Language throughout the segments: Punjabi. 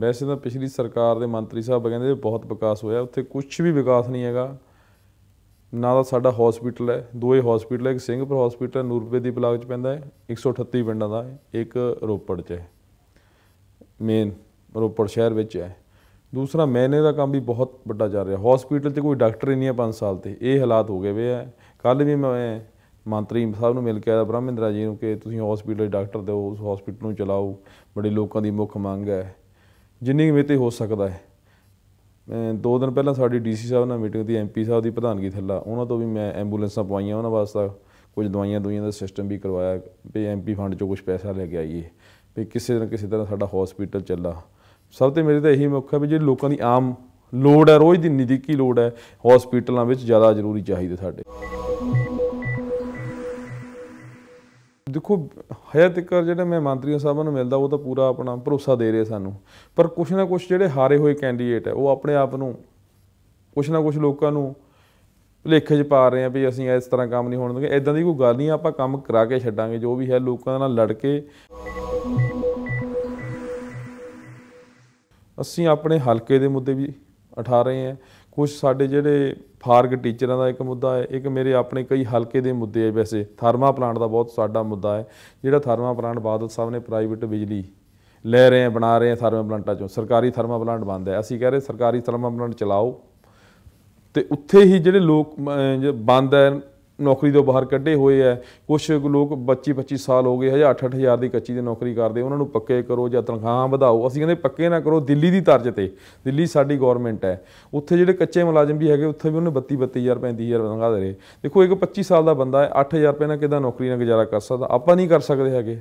ਵੈਸੇ ਤਾਂ ਪਿਛਲੀ ਸਰਕਾਰ ਦੇ ਮੰਤਰੀ ਸਾਹਿਬ ਕਹਿੰਦੇ ਬਹੁਤ ਵਿਕਾਸ ਹੋਇਆ, ਉੱਥੇ ਕੁਝ ਵੀ ਵਿਕਾਸ ਨਹੀਂ ਹੈਗਾ। ਨਾ ਤਾਂ ਸਾਡਾ ਹਸਪੀਟਲ ਹੈ ਦੋਏ ਹਸਪੀਟਲ ਹੈ, ਇੱਕ ਸਿੰਘਪੁਰ ਹਸਪੀਟਲ ਨੂਰਪੇ ਦੀ ਬਲਾਕ ਚ ਪੈਂਦਾ ਹੈ 138 ਪਿੰਡਾਂ ਦਾ ਇੱਕ ਰੋਪੜ ਚ ਹੈ। ਮੇਨ ਰੋਪੜ ਸ਼ਹਿਰ ਵਿੱਚ ਹੈ। ਦੂਸਰਾ, ਮੈਨੇ ਦਾ ਕੰਮ ਵੀ ਬਹੁਤ ਵੱਡਾ ਚੱਲ ਰਿਹਾ। ਹਸਪੀਟਲ 'ਚ ਕੋਈ ਡਾਕਟਰ ਹੀ ਨਹੀਂ ਹੈ 5 ਸਾਲ ਤੇ। ਇਹ ਹਾਲਾਤ ਹੋ ਗਏ ਵੇ ਹੈ ਕੱਲ ਵੀ ਮੈਂ ਮੰਤਰੀ ਸਾਹਿਬ ਨੂੰ ਮਿਲ ਕੇ ਆਇਆ, ਬ੍ਰਹਮਿੰਦਰਾ ਜੀ ਨੂੰ ਕਿ ਤੁਸੀਂ ਹਸਪੀਟਲ 'ਚ ਡਾਕਟਰ ਦਿਓ, ਉਸ ਹਸਪੀਟਲ ਨੂੰ ਚਲਾਓ। ਬੜੇ ਲੋਕਾਂ ਦੀ ਮੁੱਖ ਮੰਗ ਹੈ। ਜਿੰਨੀ ਕੁ ਮੇਰੇ ਤੇ ਹੋ ਸਕਦਾ ਹੈ। ਮੈਂ ਦੋ ਦਿਨ ਪਹਿਲਾਂ ਸਾਡੀ ਡੀਸੀ ਸਾਹਿਬ ਨਾਲ ਮੀਟਿੰਗ ਦੀ ਐਮਪੀ ਸਾਹਿਬ ਦੀ ਪ੍ਰਧਾਨਗੀ ਥੱਲਾ ਉਹਨਾਂ ਤੋਂ ਵੀ ਮੈਂ ਐਂਬੂਲੈਂਸਾਂ ਪਵਾਈਆਂ ਉਹਨਾਂ ਵਾਸਤੇ। ਕੁਝ ਦਵਾਈਆਂ ਦੁਈਆਂ ਦਾ ਸਿਸਟਮ ਵੀ ਕਰਵਾਇਆ ਵੀ ਐਮਪੀ ਫੰਡ ਚੋਂ ਕੁਝ ਪੈਸਾ ਲੈ ਕੇ ਆਈਏ। ਵੀ ਕਿਸੇ ਨਾ ਕਿਸੇ ਤਰ੍ਹਾਂ ਸਾਡਾ ਹਸਪੀਟਲ ਚੱਲਾ। ਸਭ ਤੋਂ ਮੇਰੇ ਤਾਂ ਇਹੀ ਮੁੱਖ ਹੈ ਵੀ ਜਿਹੜੀ ਲੋਕਾਂ ਦੀ ਆਮ ਲੋੜ ਹੈ, ਰੋਜ਼ ਦੀ ਨਜ਼ਦੀਕੀ ਲੋੜ ਹੈ, ਹਸਪੀਟਲਾਂ ਵਿੱਚ ਜ਼ਿਆਦਾ ਜ਼ਰੂਰੀ ਚਾਹੀਦੇ ਸਾਡੇ। ਦੇਖੋ, ਹਜੇ ਤੱਕ ਜਿਹੜਾ ਮੈਂ ਮੰਤਰੀਆਂ ਸਾਹਿਬਾਂ ਨੂੰ ਮਿਲਦਾ, ਉਹ ਤਾਂ ਪੂਰਾ ਆਪਣਾ ਭਰੋਸਾ ਦੇ ਰਹੇ ਸਾਨੂੰ। ਪਰ ਕੁਛ ਨਾ ਕੁਛ ਜਿਹੜੇ ਹਾਰੇ ਹੋਏ ਕੈਂਡੀਡੇਟ ਹੈ ਉਹ ਆਪਣੇ ਆਪ ਨੂੰ ਕੁਛ ਨਾ ਕੁਛ ਲੋਕਾਂ ਨੂੰ ਭੁਲੇਖੇ 'ਚ ਪਾ ਰਹੇ ਆ ਵੀ ਅਸੀਂ ਇਸ ਤਰ੍ਹਾਂ ਕੰਮ ਨਹੀਂ ਹੋਣ ਦੇਵਾਂਗੇ ਇਦਾਂ ਦੀ ਕੋਈ ਗੱਲ ਨਹੀਂ, ਆਪਾਂ ਕੰਮ ਕਰਾ ਕੇ ਛੱਡਾਂਗੇ, ਜੋ ਵੀ ਹੈ, ਲੋਕਾਂ ਨਾਲ ਲੜ ਕੇ। ਅਸੀਂ ਆਪਣੇ ਹਲਕੇ ਦੇ ਮੁੱਦੇ ਵੀ ਉਠਾ ਰਹੇ ਹਾਂ। ਕੁਝ ਸਾਡੇ ਜਿਹੜੇ ਫਾਰਗ ਟੀਚਰਾਂ ਦਾ ਇੱਕ ਮੁੱਦਾ ਹੈ, ਇੱਕ ਮੇਰੇ ਆਪਣੇ ਕਈ ਹਲਕੇ ਦੇ ਮੁੱਦੇ ਹੈ ਵੈਸੇ। ਥਰਮਾ ਪਲਾਂਟ ਦਾ ਬਹੁਤ ਸਾਡਾ ਮੁੱਦਾ ਹੈ, ਜਿਹੜਾ ਥਰਮਾ ਪਲਾਂਟ ਬਾਦਲ ਸਾਹਿਬ ਨੇ ਪ੍ਰਾਈਵੇਟ ਬਿਜਲੀ ਲੈ ਰਹੇ ਆ ਬਣਾ ਰਹੇ ਆ ਥਰਮਾ ਪਲਾਂਟਾਂ ਚੋਂ। ਸਰਕਾਰੀ ਥਰਮਾ ਪਲਾਂਟ ਬੰਦ ਹੈ। ਅਸੀਂ ਕਹਿ ਰਹੇ ਸਰਕਾਰੀ ਥਰਮਾ ਪਲਾਂਟ ਚਲਾਓ। ਤੇ ਉੱਥੇ ਹੀ ਜਿਹੜੇ ਲੋਕ ਬੰਦ ਹੈ ਨੌਕਰੀ ਤੋਂ ਬਾਹਰ ਕੱਢੇ ਹੋਏ ਐ। ਕੁਝ ਲੋਕ 25 25 ਸਾਲ ਹੋ ਗਏ, ਹਜ਼ਾਰ 8 ਹਜ਼ਾਰ ਦੀ ਕੱਚੀ ਦੀ ਨੌਕਰੀ ਕਰਦੇ। ਉਹਨਾਂ ਨੂੰ ਪੱਕੇ ਕਰੋ ਜਾਂ ਤਨਖਾਹਾਂ ਵਧਾਓ। ਅਸੀਂ ਕਹਿੰਦੇ ਪੱਕੇ ਨਾ ਕਰੋ, ਦਿੱਲੀ ਦੀ ਤਰਜ਼ ਤੇ। ਦਿੱਲੀ ਸਾਡੀ ਗਵਰਨਮੈਂਟ ਹੈ ਉੱਥੇ ਜਿਹੜੇ ਕੱਚੇ ਮੁਲਾਜ਼ਮ ਵੀ ਹੈਗੇ, ਉੱਥੇ ਵੀ ਉਹਨੇ 32 32000 35000 ਤਨਖਾਹ ਦੇ ਰਹੇ। ਦੇਖੋ, ਇੱਕ 25 ਸਾਲ ਦਾ ਬੰਦਾ ਹੈ 8000 ਰੁਪਏ ਨਾਲ ਕਿਦਾਂ ਨੌਕਰੀ ਨਾਲ ਗੁਜ਼ਾਰਾ ਕਰ ਸਕਦਾ? ਆਪਾਂ ਨਹੀਂ ਕਰ ਸਕਦੇ ਹੈਗੇ।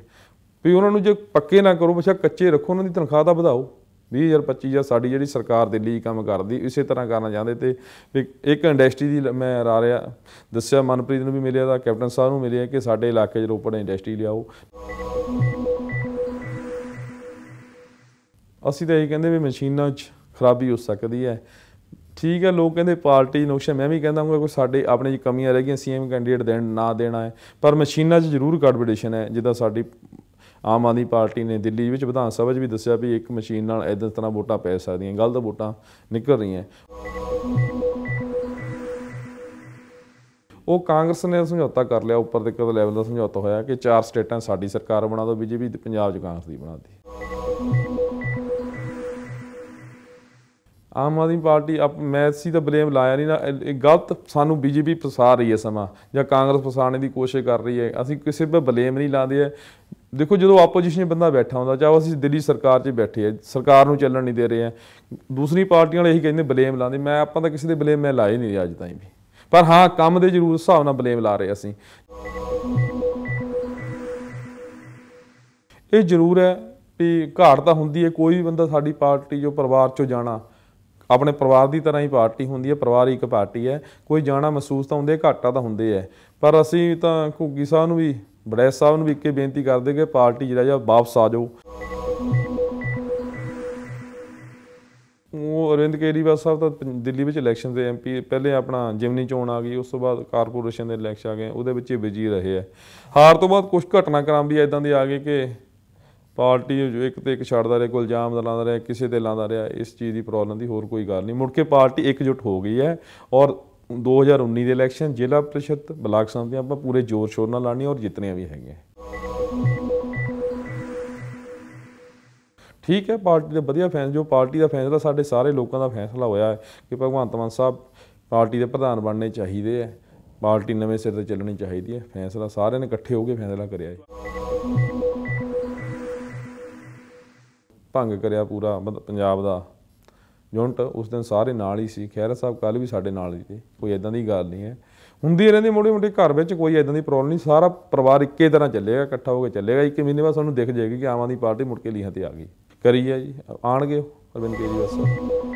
ਵੀ ਉਹਨਾਂ ਨੂੰ ਜੇ ਪੱਕੇ ਨਾ ਕਰੋ ਬਸ਼ਾ ਕੱਚੇ ਰੱਖੋ, ਉਹਨਾਂ ਦੀ ਤਨਖਾਹ ਤਾਂ ਵਧਾਓ। 20000 25000 ਸਾਡੀ ਜਿਹੜੀ ਸਰਕਾਰ ਦਿੱਲੀ ਕੰਮ ਕਰਦੀ, ਇਸੇ ਤਰ੍ਹਾਂ ਕਰਨਾ ਚਾਹੁੰਦੇ ਤੇ ਇੱਕ ਇੰਡਸਟਰੀ ਦੀ ਮੈਂ ਰਾ ਰਿਹਾ, ਦੱਸਿਆ ਮਨਪ੍ਰੀਤ ਨੂੰ ਵੀ ਮਿਲਿਆ ਤਾਂ ਕੈਪਟਨ ਸਾਹਿਬ ਨੂੰ ਮਿਲਿਆ ਕਿ ਸਾਡੇ ਇਲਾਕੇ 'ਚ ਰੋਪੜ ਇੰਡਸਟਰੀ ਲਿਆਓ। ਅਸੀਂ ਤਾਂ ਇਹ ਕਹਿੰਦੇ ਵੀ ਮਸ਼ੀਨਾਂ 'ਚ ਖਰਾਬੀ ਹੋ ਸਕਦੀ ਹੈ। ਠੀਕ ਹੈ, ਲੋਕ ਕਹਿੰਦੇ ਪਾਰਟੀ ਨੁਕਸ਼ਾ ਮੈਂ ਵੀ ਕਹਿੰਦਾ ਹਾਂ ਕੋਈ ਸਾਡੇ ਆਪਣੇ 'ਚ ਕਮੀਆਂ ਰਹਿ ਗਈਆਂ, ਸੀਐਮ ਕੈਂਡੀਡੇਟ ਦੇਣ, ਨਾ ਦੇਣਾ ਹੈ, ਪਰ ਮਸ਼ੀਨਾਂ 'ਚ ਜ਼ਰੂਰ ਕੰਪੀਟੀਸ਼ਨ ਹੈ, ਜਿੱਦਾਂ ਸਾਡੀ ਆਮ ਆਦਮੀ ਪਾਰਟੀ ਨੇ ਦਿੱਲੀ ਵਿੱਚ ਵਿਧਾਨ ਸਭਾ 'ਚ ਵੀ ਦੱਸਿਆ ਵੀ ਇੱਕ ਮਸ਼ੀਨ ਨਾਲ ਇਦਾਂ ਤਰ੍ਹਾਂ ਵੋਟਾਂ ਪੈ ਸਕਦੀਆਂ, ਗਲਤ ਵੋਟਾਂ ਨਿਕਲ ਰਹੀਆਂ। ਉਹ ਕਾਂਗਰਸ ਨੇ ਸਮਝੌਤਾ ਕਰ ਲਿਆ, ਉੱਪਰ ਦੇ ਕਦ ਲੈਵਲ ਦਾ ਸਮਝੌਤਾ ਹੋਇਆ ਕਿ ਚਾਰ ਸਟੇਟਾਂ ਸਾਡੀ ਸਰਕਾਰ ਬਣਾ ਦਿਓ, ਬੀਜੇਪੀ ਪੰਜਾਬ 'ਚ ਕਾਂਗਰਸ ਦੀ ਬਣਾ ਦੀ ਆਮ ਆਦਮੀ ਪਾਰਟੀ ਆਪ, ਮੈਂ ਸੀ ਤਾਂ ਬਲੇਮ ਲਾਇਆ ਨਹੀਂ ਨਾ, ਇਹ ਗਲਤ ਸਾਨੂੰ ਬੀਜੇਪੀ ਫਸਾ ਰਹੀ ਹੈ ਸਮਾਂ, ਜਾਂ ਕਾਂਗਰਸ ਫਸਾਉਣ ਦੀ ਕੋਸ਼ਿਸ਼ ਕਰ ਰਹੀ ਹੈ। ਅਸੀਂ ਕਿਸੇ 'ਤੇ ਬਲੇਮ ਨਹੀਂ ਲਾਉਂਦੇ ਹੈ ਦੇਖੋ ਜਦੋਂ ਆਪੋਜੀਸ਼ਨ ਬੰਦਾ ਬੈਠਾ ਹੁੰਦਾ, ਚਾਹੇ ਅਸੀਂ ਦਿੱਲੀ ਸਰਕਾਰ 'ਚ ਬੈਠੇ ਆ, ਸਰਕਾਰ ਨੂੰ ਚੱਲਣ ਨਹੀਂ ਦੇ ਰਹੇ ਆ, ਦੂਸਰੀ ਪਾਰਟੀਆਂ ਵਾਲੇ ਇਹੀ ਕਹਿੰਦੇ ਬਲੇਮ ਲਾਉਂਦੇ, ਮੈਂ ਆਪਾਂ ਤਾਂ ਕਿਸੇ ਦੇ ਬਲੇਮ ਮੈਂ ਲਾਏ ਨਹੀਂ ਅੱਜ ਤਾਈਂ ਵੀ। ਪਰ ਹਾਂ, ਕੰਮ ਦੇ ਜ਼ਰੂਰ ਹਿਸਾਬ ਨਾਲ ਬਲੇਮ ਲਾ ਰਹੇ ਅਸੀਂ। ਇਹ ਜ਼ਰੂਰ ਹੈ ਵੀ ਘਾਟ ਤਾਂ ਹੁੰਦੀ ਹੈ, ਕੋਈ ਵੀ ਬੰਦਾ ਸਾਡੀ ਪਾਰਟੀ ਜੋ ਪਰਿਵਾਰ ਚੋਂ ਜਾਣਾ, ਆਪਣੇ ਪਰਿਵਾਰ ਦੀ ਤਰ੍ਹਾਂ ਹੀ ਪਾਰਟੀ ਹੁੰਦੀ ਹੈ, ਪਰਿਵਾਰ ਇੱਕ ਪਾਰਟੀ ਹੈ, ਕੋਈ ਜਾਣਾ ਮਹਿਸੂਸ ਤਾਂ ਹੁੰਦੇ, ਘਾਟਾ ਤਾਂ ਹੁੰਦੇ ਹੈ। ਪਰ ਅਸੀਂ ਤਾਂ ਘੁੱਗੀ ਸਾਹਿਬ ਨੂੰ ਵੀ ਬੜੈਸ ਸਾਹਿਬ ਨੂੰ ਵੀ ਇੱਕੇ ਬੇਨਤੀ ਕਰਦੇ ਕਿ ਪਾਰਟੀ ਜਿਹੜਾ ਜਾਂ ਵਾਪਸ ਆ ਜਾਓ। ਉਹ ਅਰਵਿੰਦ ਕੇਜਰੀਵਾਲ ਸਾਹਿਬ ਤਾਂ ਦਿੱਲੀ ਵਿੱਚ ਇਲੈਕਸ਼ਨ ਦੇ ਐਮਪੀ ਪਹਿਲੇ ਆਪਣਾ ਜਿਮਨੀ ਚੋਣ ਆ ਗਈ, ਉਸ ਤੋਂ ਬਾਅਦ ਕਾਰਪੋਰੇਸ਼ਨ ਦੇ ਇਲੈਕਸ਼ਨ ਆ ਗਏ, ਉਹਦੇ ਵਿੱਚ ਹੀ ਬਿਜ਼ੀ ਰਹੇ ਆ। ਹਾਰ ਤੋਂ ਬਾਅਦ ਕੁਝ ਘਟਨਾਕ੍ਰਮ ਵੀ ਇਦਾਂ ਦੇ ਆ ਗਏ ਕਿ ਪਾਰਟੀ ਜੋ ਇੱਕ ਤੇ ਇੱਕ ਛੱਡਦਾ ਰਿਹਾ, ਕੋਈ ਇਲਜ਼ਾਮ ਲਾਉਂਦਾ ਰਿਹਾ, ਕਿਸੇ ਤੇ ਲਾਉਂਦਾ ਰਿਹਾ, ਇਸ ਚੀਜ਼ ਦੀ ਪ੍ਰੋਬਲਮ ਦੀ ਹੋਰ ਕੋਈ ਗੱਲ ਨਹੀਂ। ਮੁੜ ਕੇ ਪਾਰਟੀ ਇਕਜੁੱਟ ਹੋ ਗਈ ਹੈ ਔਰ 2019 ਦੇ ਇਲੈਕਸ਼ਨ ਜ਼ਿਲ੍ਹਾ ਪ੍ਰੀਸ਼ਦ ਬਲਾਕ ਸੰਮਤੀਆਂ ਆਪਾਂ ਪੂਰੇ ਜ਼ੋਰ ਸ਼ੋਰ ਨਾਲ ਲਾਣੀਆਂ ਔਰ ਜਿੱਤਣੀਆਂ ਵੀ ਹੈਗੀਆਂ। ਠੀਕ ਹੈ, ਪਾਰਟੀ ਦੇ ਵਧੀਆ ਫੈਸਲਾ ਜੋ ਪਾਰਟੀ ਦਾ ਫੈਸਲਾ ਸਾਡੇ ਸਾਰੇ ਲੋਕਾਂ ਦਾ ਫੈਸਲਾ ਹੋਇਆ ਹੈ ਕਿ ਭਗਵੰਤ ਮਾਨ ਸਾਹਿਬ ਪਾਰਟੀ ਦੇ ਪ੍ਰਧਾਨ ਬਣਨੇ ਚਾਹੀਦੇ ਹੈ, ਪਾਰਟੀ ਨਵੇਂ ਸਿਰ ਤੇ ਚੱਲਣੀ ਚਾਹੀਦੀ ਹੈ, ਫੈਸਲਾ ਸਾਰਿਆਂ ਨੇ ਇਕੱਠੇ ਹੋ ਕੇ ਫੈਸਲਾ ਕਰਿਆ ਹੈ। ਭੰਗ ਕਰਿਆ ਪੂਰਾ ਮਤਲਬ ਪੰਜਾਬ ਦਾ। ਯੂਨਿਟ ਉਸ ਦਿਨ ਸਾਰੇ ਨਾਲ ਹੀ ਸੀ। ਖੈਰਾ ਸਾਹਿਬ ਕੱਲ ਵੀ ਸਾਡੇ ਨਾਲ ਹੀ ਸੀ। ਕੋਈ ਇਦਾਂ ਦੀ ਗੱਲ ਨਹੀਂ ਹੈ। ਹੁੰਦੀ ਰਹਿੰਦੀ ਮੋੜੀ ਮੋਟੀ ਘਰ ਵਿੱਚ ਕੋਈ ਇਦਾਂ ਦੀ ਪ੍ਰੋਬਲਮ ਨਹੀਂ। ਸਾਰਾ ਪਰਿਵਾਰ ਇੱਕੇ ਤਰ੍ਹਾਂ ਚੱਲੇਗਾ, ਇਕੱਠਾ ਹੋ ਕੇ ਚੱਲੇਗਾ। ਇੱਕ ਮਹੀਨੇ ਬਾਅਦ ਸਾਨੂੰ ਦਿਖ ਜਾਏਗੀ ਕਿ ਆਮ ਆਦਮੀ ਪਾਰਟੀ ਮੁੜ ਕੇ ਲੀਹਾਂ ਤੇ ਆ ਗਈ। ਕਰੀ ਹੈ ਜੀ ਆਣਗੇ ਅਰਵਿੰਦ ਕੇਜਰੀਵਾਲ ਸਾਹਿਬ